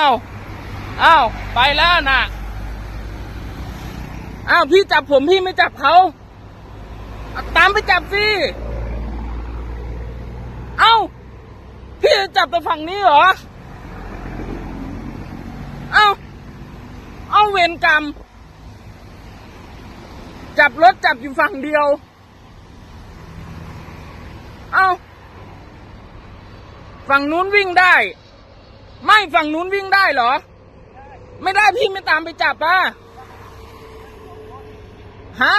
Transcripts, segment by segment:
อ้าวอ้าวไปแล้วน่ะอ้าวพี่จับผมพี่ไม่จับเขา ตามไปจับสิเอ้า พี่จะจับแต่ฝั่งนี้เหรอ เอ้า เอ้าเวรกรรม จับรถจับอยู่ฝั่งเดียว เอ้า ฝั่งนู้นวิ่งได้ ไม่ฝั่งนู้นวิ่งได้เหรอ ไม่ได้พี่ไม่ตามไปจับอะฮะ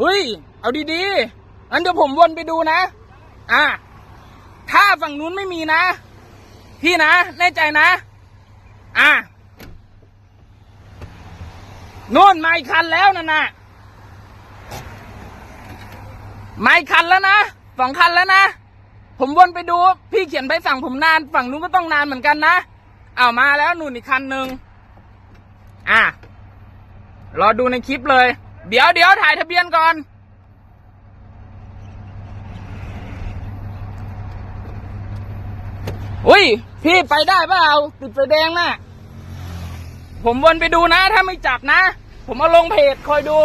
อุ้ย เอาดีๆอันเดี๋ยวผมวนไปดูนะ อะถ้าฝั่งนู้นไม่มีนะ พี่นะ แน่ใจนะ อะนู่นมาอีกคันแล้วนั่นน่ะมาอีกคันแล้วนะสองคันแล้วนะ ผมวนไปดู พี่เขียนใบสั่งผมนานฝั่งนู้นก็ต้องนานเหมือนกันนะเอามาแล้วหนู่นอีกคันหนึ่งอะรอดูในคลิปเลย เดี๋ยวเดี๋ยวถ่ายทะเบียนก่อน อุ้ย พี่ไปได้เปล่าติดไฟแดงน่ะ ผมวนไปดูนะ ถ้าไม่จับนะ ผมเอาลงเพจคอยดู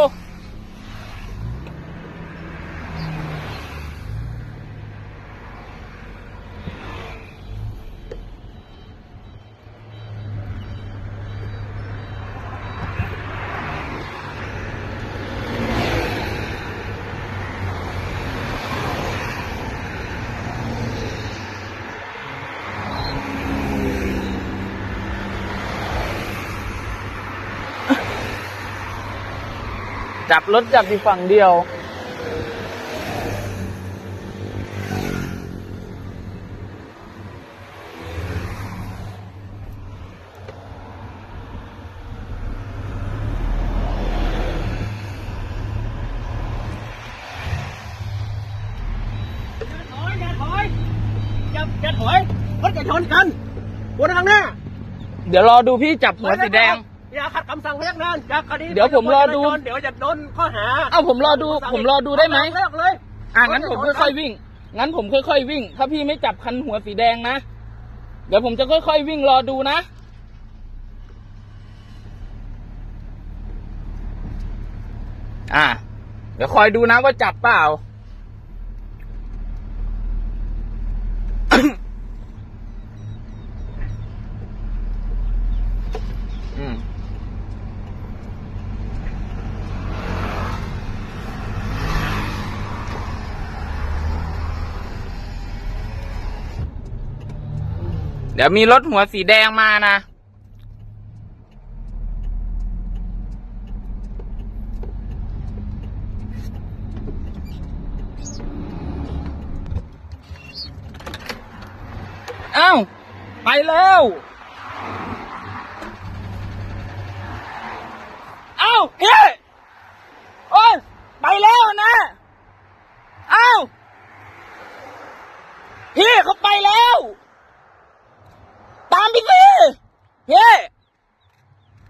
จับรถจับที่ฝั่งเดียวถอยอย่าถอยอย่าอย่าถอยรถจะชนกันบนทางหน้า เดี๋ยวรอดูพี่จับหัวสีแดง อย่าขัดคำสั่งพนักงานอย่าคดีเดี๋ยวผมรอดู เดี๋ยวจะโดนข้อหาเอ้าผมรอดู ผมรอดูได้ไหมเลิกเลยอะงั้นผมค่อยๆวิ่ง งั้นผมค่อยๆวิ่ง ถ้าพี่ไม่จับคันหัวสีแดงนะ เดี๋ยวผมจะค่อยๆวิ่งรอดูนะอะเดี๋ยวคอยดูนะว่าจับเปล่า อืม เดี๋ยวมีรถหัวสีแดงมานะ เอ้า ไปแล้ว เอ้าเฮ้โอ้ยไปแล้วนะ เอ้าพี่เขาไปแล้ว ไปสิเฮ้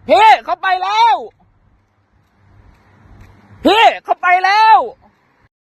เฮ้เขาไปแล้วเฮ้เขาไปแล้ว